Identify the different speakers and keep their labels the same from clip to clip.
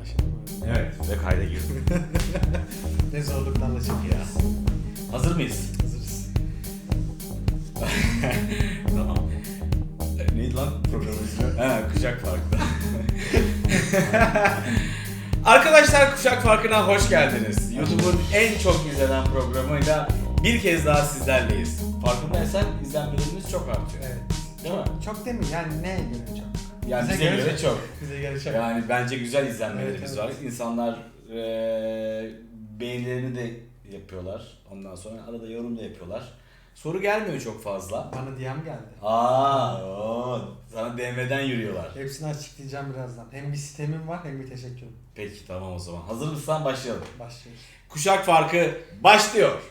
Speaker 1: Başladı mı?
Speaker 2: Evet ve kayda girdim.
Speaker 1: Ne zorluklarla çekiyoruz.
Speaker 2: Hazır mıyız?
Speaker 1: Hazırız.
Speaker 2: tamam. E, neydi lan programın ismi? ha, Kuşak Farkı. Arkadaşlar Kuşak Farkı'na hoş geldiniz. YouTube'un en çok izlenen programıyla bir kez daha sizlerleyiz. Farkındaysan izlenmelerimiz çok artıyor.
Speaker 1: Evet.
Speaker 2: Değil mi?
Speaker 1: Çok değil mi? Yani neye göre çok?
Speaker 2: Yani bize, göre çok.
Speaker 1: Bize göre çok.
Speaker 2: Yani bence güzel izlenmelerimiz
Speaker 1: Evet,
Speaker 2: var.
Speaker 1: evet.
Speaker 2: İnsanlar eee beğenilerini de yapıyorlar. Ondan sonra arada yorum da yapıyorlar. Soru gelmiyor çok fazla.
Speaker 1: Bana DM geldi.
Speaker 2: Aa, oo, sana DM'den yürüyorlar.
Speaker 1: Hepsini açıklayacağım birazdan. Hem bir sistemim var hem bir teşekkürüm.
Speaker 2: Peki tamam o zaman. Hazır mısın? Başlayalım.
Speaker 1: Başlıyoruz.
Speaker 2: Kuşak farkı başlıyor.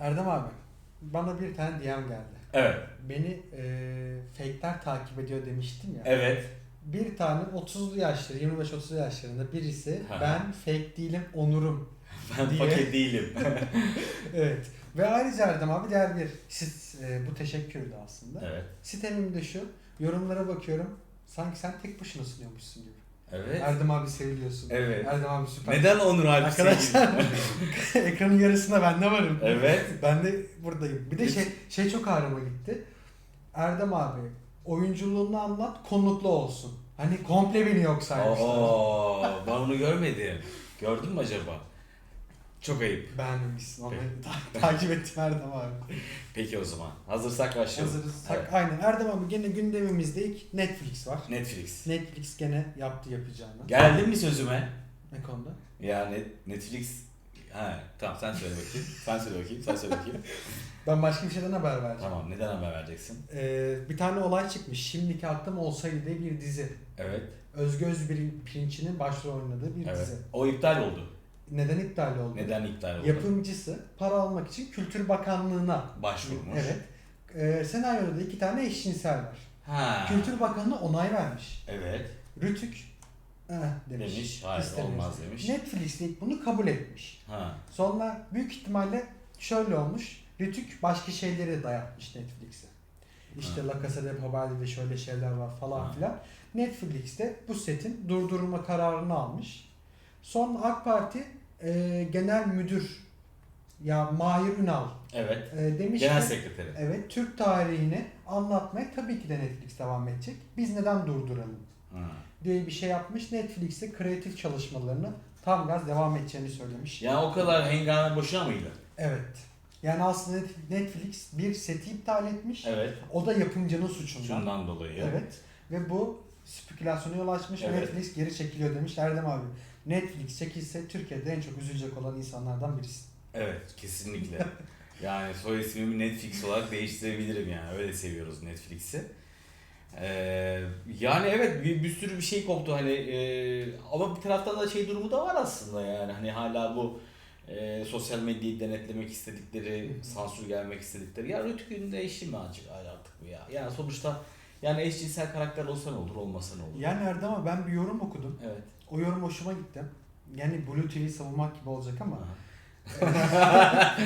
Speaker 1: Erdem abi, bana bir tane DM geldi.
Speaker 2: Evet.
Speaker 1: Beni e, fake'ler takip ediyor demiştim ya.
Speaker 2: Evet.
Speaker 1: Bir tane 30'lu yaşları, 25-30'lu yaşlarında birisi
Speaker 2: Ha.
Speaker 1: ben fake değilim, onurum.
Speaker 2: Ben
Speaker 1: Diye.
Speaker 2: paket değilim.
Speaker 1: Evet. Ve ayrıca Erdem abi diğer bir sit, e, bu teşekkürdü aslında.
Speaker 2: evet.
Speaker 1: Sitemim de şu, yorumlara bakıyorum. Sanki sen tek başına sunuyormuşsun gibi.
Speaker 2: Evet.
Speaker 1: Erdem abi seviliyorsun.
Speaker 2: Evet.
Speaker 1: Erdem abi süper.
Speaker 2: Neden Onur abi
Speaker 1: Arkadaşlar ekranın yarısında ben de varım.
Speaker 2: Evet.
Speaker 1: Ben de buradayım. Bir de şey şey çok ağrıma gitti. Erdem abi oyunculuğunu anlat konuklu olsun. Hani komple beni yok saymışlar.
Speaker 2: Oo, ben onu görmedim. Gördün mü acaba? Çok ayıp.
Speaker 1: Beğenmemişsin onu ta- takip ettim Erdem abi.
Speaker 2: Peki o zaman. Hazırsak başlayalım.
Speaker 1: Hazırız.
Speaker 2: Evet.
Speaker 1: Aynen Erdem abi gene gündemimizde ilk Netflix var.
Speaker 2: Netflix.
Speaker 1: Netflix gene yaptı yapacağını.
Speaker 2: Geldin mi sözüme?
Speaker 1: Ne konuda?
Speaker 2: Ya Net- Netflix... Ha, tamam sen söyle bakayım. Sen söyle bakayım. Sen söyle bakayım.
Speaker 1: Ben başka bir şeyden haber vereceğim.
Speaker 2: tamam neden haber vereceksin?
Speaker 1: Ee, bir tane olay çıkmış. Şimdiki aklım olsaydı diye bir dizi.
Speaker 2: Evet.
Speaker 1: Özgü Özpirinç'in başrol oynadığı bir
Speaker 2: Evet.
Speaker 1: dizi.
Speaker 2: O iptal oldu.
Speaker 1: Neden iptal oldu?
Speaker 2: Neden iptal oldu?
Speaker 1: Yapımcısı para almak için Kültür Bakanlığı'na
Speaker 2: Başvurmuş.
Speaker 1: Evet. Ee, senaryoda iki tane eşcinsel var.
Speaker 2: Ha.
Speaker 1: Kültür Bakanlığı onay vermiş.
Speaker 2: Evet.
Speaker 1: Rütük eh, demiş.
Speaker 2: Demiş. Hayır
Speaker 1: İstemiyoruz.
Speaker 2: olmaz demiş.
Speaker 1: Netflix de bunu kabul etmiş.
Speaker 2: Ha.
Speaker 1: Sonra büyük ihtimalle şöyle olmuş. Rütük başka şeyleri dayatmış Netflix'e. İşte
Speaker 2: Ha.
Speaker 1: La Casa de Papel'de şöyle şeyler var falan
Speaker 2: Ha.
Speaker 1: filan. Netflix de bu setin durdurulma kararını almış. Sonra AK Parti e, Genel Müdür ya Mahir Ünal
Speaker 2: Evet.
Speaker 1: e, demiş
Speaker 2: Genel
Speaker 1: ki
Speaker 2: sekreteri.
Speaker 1: evet Türk tarihini anlatmaya tabii ki de Netflix devam edecek. Biz neden durduralım
Speaker 2: Ha.
Speaker 1: diye bir şey yapmış. Netflix de kreatif çalışmalarını tam gaz devam edeceğini söylemiş.
Speaker 2: Ya o kadar hengame boşuna mıydı?
Speaker 1: Evet. Yani aslında Net- Netflix bir seti iptal etmiş.
Speaker 2: Evet.
Speaker 1: O da yapımcının suçundan.
Speaker 2: Şundan dolayı.
Speaker 1: Evet. Ve bu spekülasyona yol açmış.
Speaker 2: Evet.
Speaker 1: Netflix geri çekiliyor demiş. Erdem abi. Netflix çekilse Türkiye'de en çok üzülecek olan insanlardan birisi.
Speaker 2: Evet kesinlikle. yani soy ismimi Netflix olarak değiştirebilirim yani. Öyle seviyoruz Netflix'i. Ee, yani evet bir, bir sürü bir şey koptu hani e, ama bir taraftan da şey durumu da var aslında yani hani hala bu e, sosyal medyayı denetlemek istedikleri, sansür gelmek istedikleri ya Rütük'ün de eşi mi acık artık bu ya? Yani sonuçta yani eşcinsel karakter olsa ne olur olmasa ne olur?
Speaker 1: Yani Erdem abi ben bir yorum okudum.
Speaker 2: Evet.
Speaker 1: O yorum hoşuma gitti. Yani Blue TV'yi savunmak gibi olacak ama.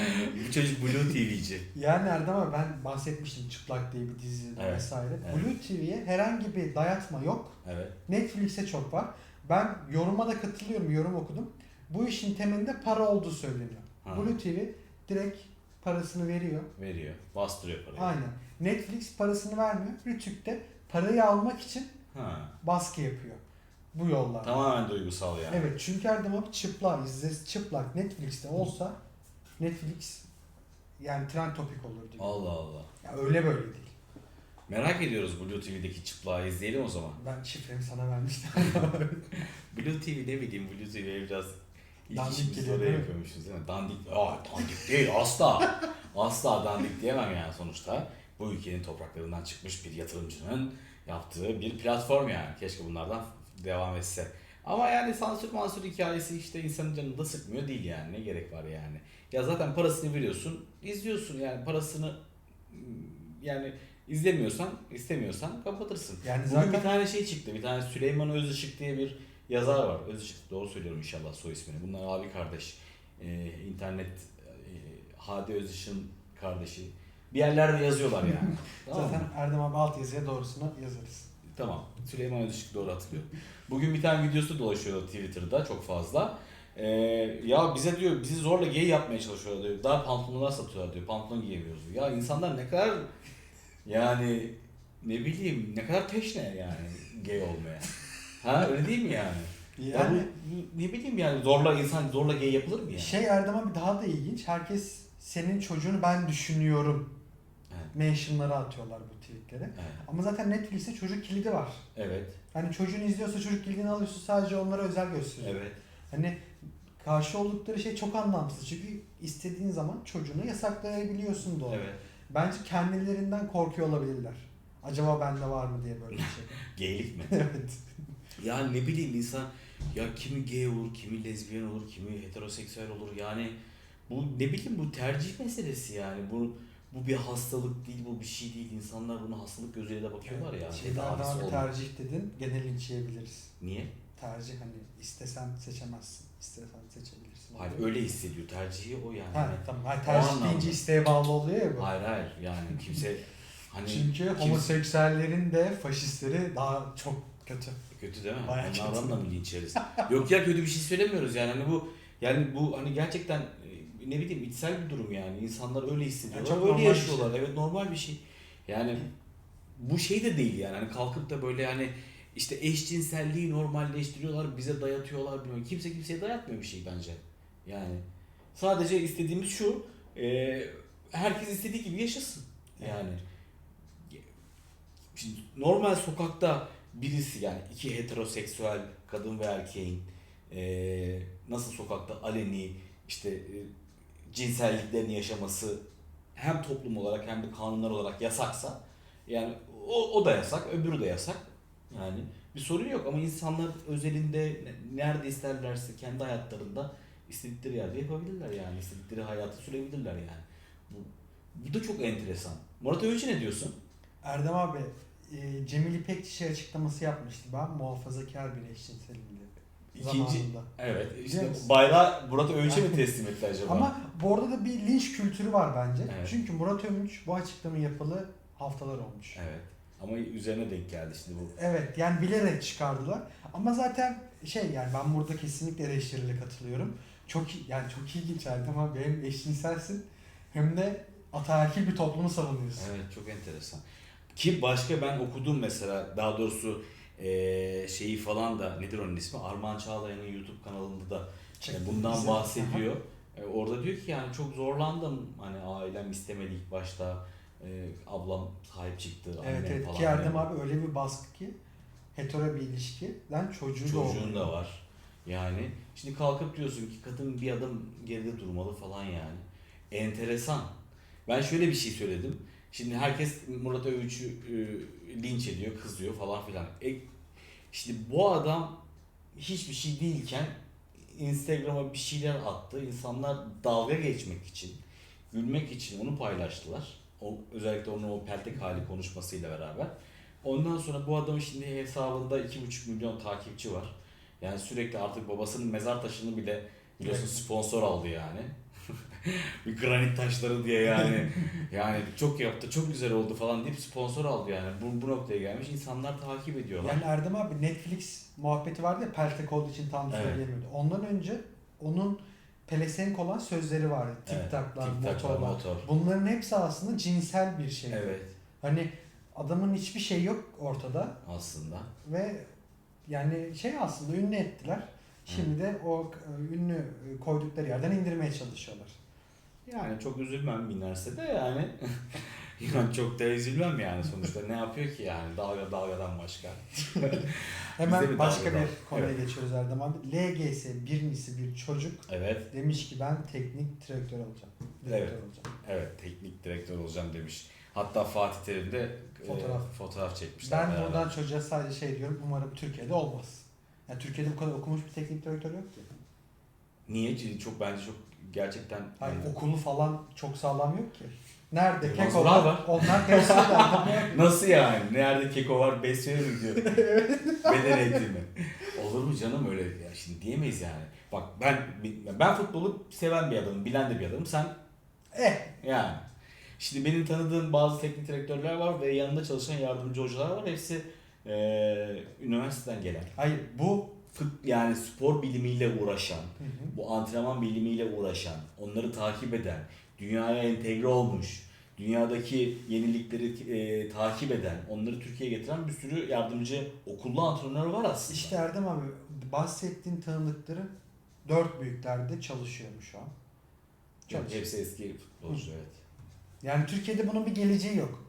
Speaker 2: bu çocuk Blue TV'ci.
Speaker 1: Yani Erdem abi ben bahsetmiştim Çıplak diye bir dizi
Speaker 2: Evet,
Speaker 1: vesaire.
Speaker 2: evet.
Speaker 1: Blue TV'ye herhangi bir dayatma yok.
Speaker 2: Evet.
Speaker 1: Netflix'e çok var. Ben yoruma da katılıyorum, yorum okudum. Bu işin temelinde para olduğu söyleniyor.
Speaker 2: Ha.
Speaker 1: Blue TV direkt parasını veriyor.
Speaker 2: Veriyor. Bastırıyor parayı.
Speaker 1: Aynen. Netflix parasını vermiyor. Rütük de parayı almak için
Speaker 2: Ha.
Speaker 1: baskı yapıyor. Bu yollar.
Speaker 2: Tamamen duygusal yani.
Speaker 1: Evet çünkü Erdem abi çıplak, izle, çıplak Netflix'te olsa Netflix yani trend topik olur diyor.
Speaker 2: Allah Allah.
Speaker 1: Ya öyle böyle değil.
Speaker 2: Merak ediyoruz Blue TV'deki çıplağı izleyelim o zaman.
Speaker 1: Ben şifremi sana vermiştim.
Speaker 2: Blue TV ne bileyim Blue TV'ye biraz ilk
Speaker 1: Dandik
Speaker 2: işimizi
Speaker 1: geliyor,
Speaker 2: oraya
Speaker 1: değil mi?
Speaker 2: yapıyormuşuz değil mi? Dandik, aa dandik değil asla. asla dandik diyemem yani sonuçta. Bu ülkenin topraklarından çıkmış bir yatırımcının yaptığı bir platform yani. Keşke bunlardan devam etse. Ama yani sansür mansür hikayesi işte insanın canını da sıkmıyor değil yani. Ne gerek var yani. Ya zaten parasını veriyorsun, izliyorsun yani parasını yani izlemiyorsan, istemiyorsan kapatırsın.
Speaker 1: Yani
Speaker 2: Bugün
Speaker 1: zaten
Speaker 2: bir tane şey çıktı. Bir tane Süleyman Özışık diye bir yazar var. Özışık doğru söylüyorum inşallah soy ismini. Bunlar abi kardeş. Ee, internet e, Hadi Özışık'ın kardeşi. Bir yerlerde yazıyorlar yani. tamam
Speaker 1: zaten Erdem abi alt yazıya doğrusunu yazarız.
Speaker 2: Tamam. Süleyman Özışık doğru hatırlıyor. Bugün bir tane videosu dolaşıyor Twitter'da çok fazla. Ee, ya bize diyor bizi zorla gay yapmaya çalışıyorlar diyor. Daha pantolonlar satıyorlar diyor. Pantolon giyemiyoruz diyor. Ya insanlar ne kadar yani ne bileyim ne kadar teşne yani gay olmaya. Ha öyle değil mi yani? Ya
Speaker 1: Yani
Speaker 2: bu ne bileyim yani zorla insan zorla gay yapılır mı yani?
Speaker 1: şey Erdem abi daha da ilginç. Herkes senin çocuğunu ben düşünüyorum.
Speaker 2: Evet.
Speaker 1: Mentionları atıyorlar bu tweetlere.
Speaker 2: Evet.
Speaker 1: Ama zaten Netflix'te çocuk kilidi var.
Speaker 2: Evet.
Speaker 1: Hani çocuğun izliyorsa çocuk kilidini alıyorsun sadece onlara özel gösteriyor.
Speaker 2: Evet.
Speaker 1: Hani karşı oldukları şey çok anlamsız. Çünkü istediğin zaman çocuğunu yasaklayabiliyorsun onu.
Speaker 2: Evet.
Speaker 1: Bence kendilerinden korkuyor olabilirler. Acaba bende var mı diye böyle bir şey.
Speaker 2: Gaylik mi?
Speaker 1: evet.
Speaker 2: Ya ne bileyim insan ya kimi gay olur, kimi lezbiyen olur, kimi heteroseksüel olur. Yani bu ne bileyim bu tercih meselesi yani. Bu bu bir hastalık değil, bu bir şey değil. İnsanlar buna hastalık gözüyle de bakıyorlar ya.
Speaker 1: Şeyden
Speaker 2: Tedavisi
Speaker 1: daha bir
Speaker 2: olmayan.
Speaker 1: tercih dedin. Gene linç yiyebiliriz.
Speaker 2: Niye?
Speaker 1: Tercih hani istesen seçemezsin. İstesen seçebilirsin.
Speaker 2: Hayır öyle hissediyor. Tercihi o yani.
Speaker 1: Ha, tamam. Hayır,
Speaker 2: O
Speaker 1: tercih
Speaker 2: anlamda.
Speaker 1: deyince isteğe bağlı oluyor ya bu.
Speaker 2: Hayır hayır yani kimse hani
Speaker 1: Çünkü homoseksüellerin de faşistleri daha çok kötü.
Speaker 2: Kötü değil mi?
Speaker 1: Bayağı
Speaker 2: Onlardan
Speaker 1: kötü.
Speaker 2: da mı linç yeriz? Yok ya kötü bir şey söylemiyoruz yani hani bu yani bu hani gerçekten e, ne bileyim içsel bir durum yani. İnsanlar öyle hissediyorlar
Speaker 1: Ya çok
Speaker 2: öyle
Speaker 1: bir şey.
Speaker 2: yaşıyorlar evet normal bir şey. Yani bu şey de değil yani. Hani kalkıp da böyle yani işte eşcinselliği normalleştiriyorlar bize dayatıyorlar bilmem kimse kimseye dayatmıyor bir şey bence. Yani sadece istediğimiz şu e, herkes istediği gibi yaşasın. Yani Şimdi normal sokakta birisi yani iki heteroseksüel kadın ve erkeğin eee, nasıl sokakta aleni işte e, cinselliklerini yaşaması hem toplum olarak hem de kanunlar olarak yasaksa yani o, o da yasak öbürü de yasak yani bir sorun yok ama insanlar özelinde ne- nerede isterlerse kendi hayatlarında istedikleri yerde yapabilirler yani istedikleri hayatı sürebilirler yani bu, bu da çok enteresan. Murat Övücü ne diyorsun?
Speaker 1: Erdem abi e, Cemil İpekçi şey açıklaması yapmıştı ben muhafazakar bir eşcinselim diye.
Speaker 2: İkinci,
Speaker 1: Zamanında.
Speaker 2: evet işte
Speaker 1: musun?
Speaker 2: bayrağı Murat Övünç'e mi teslim etti acaba?
Speaker 1: Ama bu arada da bir linç kültürü var bence.
Speaker 2: Evet.
Speaker 1: Çünkü Murat Övünç bu açıklama yapılı haftalar olmuş.
Speaker 2: Evet. Ama üzerine denk geldi şimdi bu.
Speaker 1: Evet yani bilerek çıkardılar. Ama zaten şey yani ben burada kesinlikle eleştiriyle katılıyorum. Çok yani çok ilginç Erdem abi hem eşcinselsin hem de ataerkil bir toplumu savunuyorsun.
Speaker 2: Evet çok enteresan. Ki başka ben okudum mesela daha doğrusu eee, şeyi falan da nedir onun ismi? Armağan Çağlayan'ın YouTube kanalında da e, bundan bahsediyor. E, orada diyor ki yani çok zorlandım. Hani ailem istemedi ilk başta. E, ablam sahip çıktı.
Speaker 1: Evet evet
Speaker 2: falan.
Speaker 1: ki Erdem
Speaker 2: Yani.
Speaker 1: abi öyle bir baskı ki hetero bir ilişkiden çocuğu da
Speaker 2: Çocuğun da var. Yani şimdi kalkıp diyorsun ki kadın bir adım geride durmalı falan yani. Enteresan. Ben şöyle bir şey söyledim. Şimdi herkes Murat Övüç'ü e, linç ediyor, kızıyor falan filan. E, şimdi bu adam hiçbir şey değilken Instagram'a bir şeyler attı. İnsanlar dalga geçmek için, gülmek için onu paylaştılar. O, özellikle onun o peltek hali konuşmasıyla beraber. Ondan sonra bu adamın şimdi hesabında 2,5 milyon takipçi var. Yani sürekli artık babasının mezar taşını bile biliyorsun sponsor aldı yani. bir granit taşları diye yani. yani çok yaptı, çok güzel oldu falan deyip sponsor aldı yani. Bu, bu noktaya gelmiş. insanlar takip ediyorlar.
Speaker 1: Yani Erdem abi Netflix muhabbeti vardı ya Peltek olduğu için tam
Speaker 2: Evet.
Speaker 1: söyleyemiyordu. Ondan önce onun pelesenk olan sözleri vardı.
Speaker 2: Evet, TikTok'lar,
Speaker 1: motorlar.
Speaker 2: motor.
Speaker 1: Bunların hepsi aslında cinsel bir şey.
Speaker 2: Evet
Speaker 1: Hani adamın hiçbir şey yok ortada
Speaker 2: aslında.
Speaker 1: ve yani şey aslında ünlü ettiler. Şimdi de o e, ünlü e, koydukları yerden indirmeye çalışıyorlar.
Speaker 2: Yani çok üzülmem binerse de yani. yani çok da üzülmem yani sonuçta ne yapıyor ki yani dalga dalgadan başka.
Speaker 1: Hemen başka
Speaker 2: dalga
Speaker 1: bir konuya
Speaker 2: Evet.
Speaker 1: geçiyoruz Erdem abi. LGS birincisi bir çocuk
Speaker 2: Evet,
Speaker 1: demiş ki ben teknik direktör olacağım. Direktör
Speaker 2: Evet.
Speaker 1: olacağım.
Speaker 2: evet teknik direktör olacağım demiş. Hatta Fatih Terim de e,
Speaker 1: Fotoğraf.
Speaker 2: fotoğraf çekmişler.
Speaker 1: Ben
Speaker 2: beraber.
Speaker 1: buradan çocuğa sadece şey diyorum umarım Türkiye'de olmaz. Yani Türkiye'de bu kadar okumuş bir teknik direktör yok ki.
Speaker 2: Niye? Çok bence çok gerçekten
Speaker 1: Hayır
Speaker 2: yani-
Speaker 1: okulu falan çok sağlam yok ki. Nerede keko var?
Speaker 2: var.
Speaker 1: Onlar de
Speaker 2: Nasıl yani? Nerede keko var besliyor mu diyor. Beden eğitimi. Olur mu canım öyle ya şimdi diyemeyiz yani. Bak ben ben futbolu seven bir adamım, bilen de bir adamım. Sen
Speaker 1: Eh
Speaker 2: yani. Şimdi benim tanıdığım bazı teknik direktörler var ve yanında çalışan yardımcı hocalar var. Hepsi e, üniversiteden gelen,
Speaker 1: Hayır bu
Speaker 2: fut, yani spor bilimiyle uğraşan,
Speaker 1: Hı hı.
Speaker 2: bu antrenman bilimiyle uğraşan, onları takip eden, dünyaya entegre olmuş, dünyadaki yenilikleri e, takip eden, onları Türkiye'ye getiren bir sürü yardımcı okullu antrenör var aslında.
Speaker 1: işte Erdem abi bahsettiğin tanıdıkları dört büyüklerde çalışıyor şu an. Çalışıyor.
Speaker 2: hepsi eski futbolcu evet.
Speaker 1: Yani Türkiye'de bunun bir geleceği yok.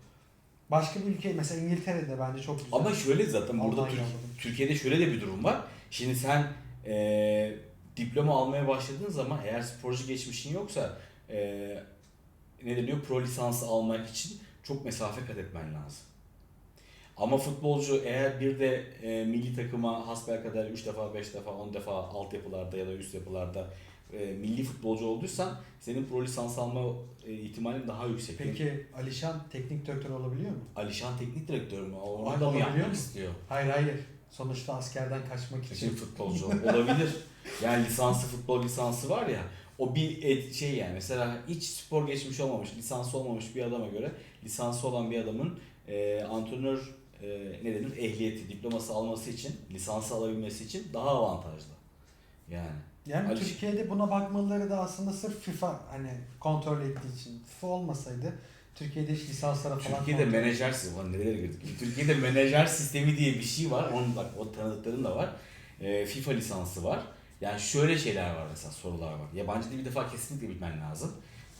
Speaker 1: Başka bir ülke mesela İngiltere'de bence çok güzel.
Speaker 2: Ama şöyle zaten burada Türk-
Speaker 1: aldım.
Speaker 2: Türkiye'de şöyle de bir durum var. Şimdi sen e, diploma almaya başladığın zaman eğer sporcu geçmişin yoksa e, ne deniyor pro lisansı almak için çok mesafe kat etmen lazım. Ama futbolcu eğer bir de e, milli takıma hasbelkader 3 defa, 5 defa, 10 defa altyapılarda ya da üst yapılarda e, milli futbolcu olduysan senin pro lisans alma e, ihtimalin daha yüksek.
Speaker 1: Peki Alişan teknik direktör olabiliyor mu?
Speaker 2: Alişan teknik direktör mü? Onu da mı yapmak
Speaker 1: mu?
Speaker 2: istiyor?
Speaker 1: Hayır hayır. Sonuçta askerden kaçmak
Speaker 2: Şimdi
Speaker 1: için.
Speaker 2: futbolcu olabilir. Yani lisanslı futbol lisansı var ya o bir et, şey yani mesela hiç spor geçmiş olmamış, lisansı olmamış bir adama göre lisansı olan bir adamın e, antrenör e, ne denir ehliyeti, diploması alması için, lisansı alabilmesi için daha avantajlı. Yani
Speaker 1: Yani
Speaker 2: Aliş-
Speaker 1: Türkiye'de buna bakmaları da aslında sırf FIFA hani kontrol ettiği için. FIFA olmasaydı Türkiye'de hiç lisanslara falan
Speaker 2: Türkiye'de
Speaker 1: kontrol-
Speaker 2: menajer sistemi, nelere girdik? Türkiye'de menajer sistemi diye bir şey var. Onun bak o tanıdıkların da var. E, FIFA lisansı var. Yani şöyle şeyler var mesela sorular var. Yabancı dil bir defa kesinlikle bilmen lazım.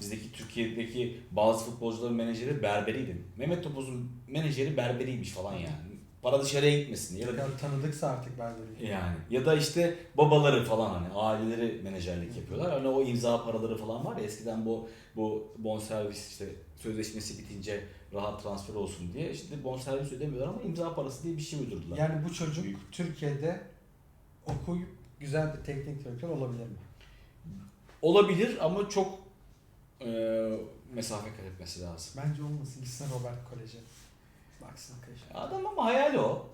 Speaker 2: Bizdeki Türkiye'deki bazı futbolcuların menajeri berberiydi. Mehmet Topuz'un menajeri berberiymiş falan yani. Para dışarıya gitmesin. Ya da,
Speaker 1: Ya tanıdıksa artık berberi.
Speaker 2: yani ya da işte babaları falan hani aileleri menajerlik yapıyorlar. Hani o imza paraları falan var ya eskiden bu bu bonservis işte sözleşmesi bitince rahat transfer olsun diye işte bonservis ödemiyorlar ama imza parası diye bir şey uydurdular.
Speaker 1: Yani bu çocuk
Speaker 2: Büyük.
Speaker 1: Türkiye'de okuyup güzel bir teknik direktör olabilir mi?
Speaker 2: Olabilir ama çok e, mesafe kat etmesi lazım.
Speaker 1: Bence olmasın. Gitsin Robert Kolej'e. Baksın arkadaşlar.
Speaker 2: Adam ama hayali o.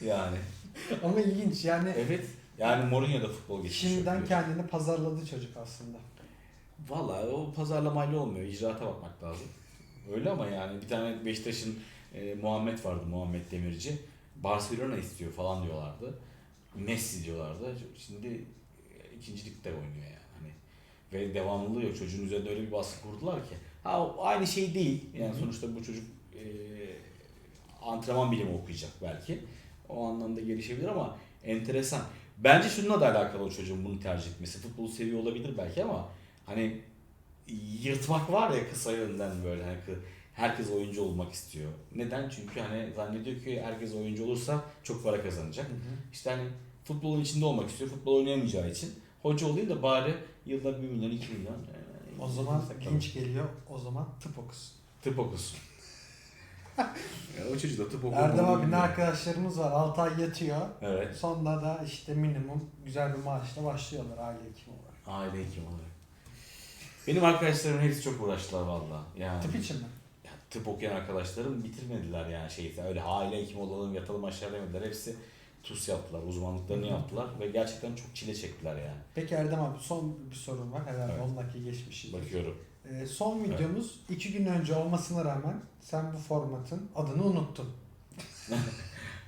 Speaker 2: Yani.
Speaker 1: Ama ilginç yani
Speaker 2: evet. Yani Mourinho da futbol geçmiş.
Speaker 1: şimdiden kendini pazarladı çocuk aslında.
Speaker 2: Valla o pazarlamayla olmuyor. İcraata bakmak lazım. Öyle ama yani bir tane Beşiktaş'ın e, Muhammed vardı Muhammed Demirci. Barcelona istiyor falan diyorlardı. Messi diyorlardı. Şimdi e, ikinci ligde oynuyor yani. Hani ve devamlılığı yok. Çocuğun üzerinde öyle bir baskı kurdular ki. Ha aynı şey değil. Yani sonuçta bu çocuk e, antrenman bilimi okuyacak belki. O anlamda gelişebilir ama enteresan. Bence şununla da alakalı o çocuğun bunu tercih etmesi. Futbolu seviyor olabilir belki ama hani yırtmak var ya kısa yönden böyle hani herkes oyuncu olmak istiyor. Neden? Çünkü hani zannediyor ki herkes oyuncu olursa çok para kazanacak. İşte hani futbolun içinde olmak istiyor. Futbol oynayamayacağı için hoca olayım da bari yılda 1 milyon 2 milyon. e,
Speaker 1: O zaman genç geliyor. O zaman tıp okusun.
Speaker 2: Tıp okusun. O çocuk da tıp okusun.
Speaker 1: Erdem abi ne arkadaşlarımız var. 6 ay yatıyor.
Speaker 2: Evet.
Speaker 1: Sonra da işte minimum güzel bir maaşla başlıyorlar aile hekimi olarak.
Speaker 2: Aile hekim olarak. Benim arkadaşlarım hepsi çok uğraştılar valla. Yani,
Speaker 1: Tıp için mi?
Speaker 2: ya, tıp okuyan arkadaşlarım bitirmediler yani şey öyle aile hekimi olalım yatalım aşağı demediler. Hepsi TUS yaptılar, uzmanlıklarını
Speaker 1: Hı
Speaker 2: yaptılar ve gerçekten çok çile çektiler yani.
Speaker 1: Peki Erdem abi son bir sorun var. Herhalde
Speaker 2: Evet.
Speaker 1: 10 dakika geçmişiz.
Speaker 2: Bakıyorum.
Speaker 1: Ee, son videomuz 2 gün önce olmasına rağmen sen bu formatın adını unuttun.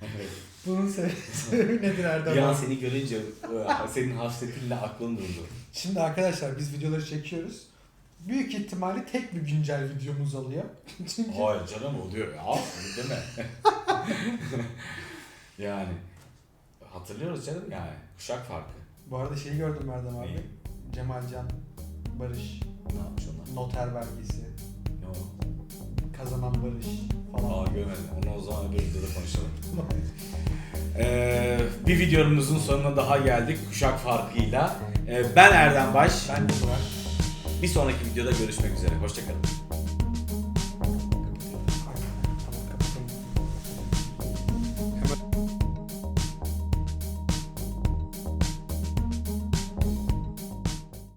Speaker 2: Evet.
Speaker 1: Bunun sebebi, sebebi nedir Erdem
Speaker 2: Bir an
Speaker 1: abi?
Speaker 2: seni görünce e, senin hasretinle aklın durdu.
Speaker 1: Şimdi arkadaşlar biz videoları çekiyoruz. Büyük ihtimalle tek bir güncel videomuz oluyor. Çünkü
Speaker 2: Hayır canım oluyor ya. Öyle deme. yani hatırlıyoruz canım yani. Kuşak farkı.
Speaker 1: bu arada şeyi gördüm Erdem abi.
Speaker 2: Neyi?
Speaker 1: Cemalcan, Barış,
Speaker 2: Ne yapmış onlar?
Speaker 1: noter belgesi,
Speaker 2: o?
Speaker 1: kazanan Barış falan.
Speaker 2: Aa görmedim. Onu o zaman öbür videoda konuşalım. Ee, bir videomuzun sonuna daha geldik kuşak farkıyla. Ee, ben Erdem Baş.
Speaker 1: Ben Burak.
Speaker 2: Bir sonraki videoda görüşmek üzere. Hoşçakalın.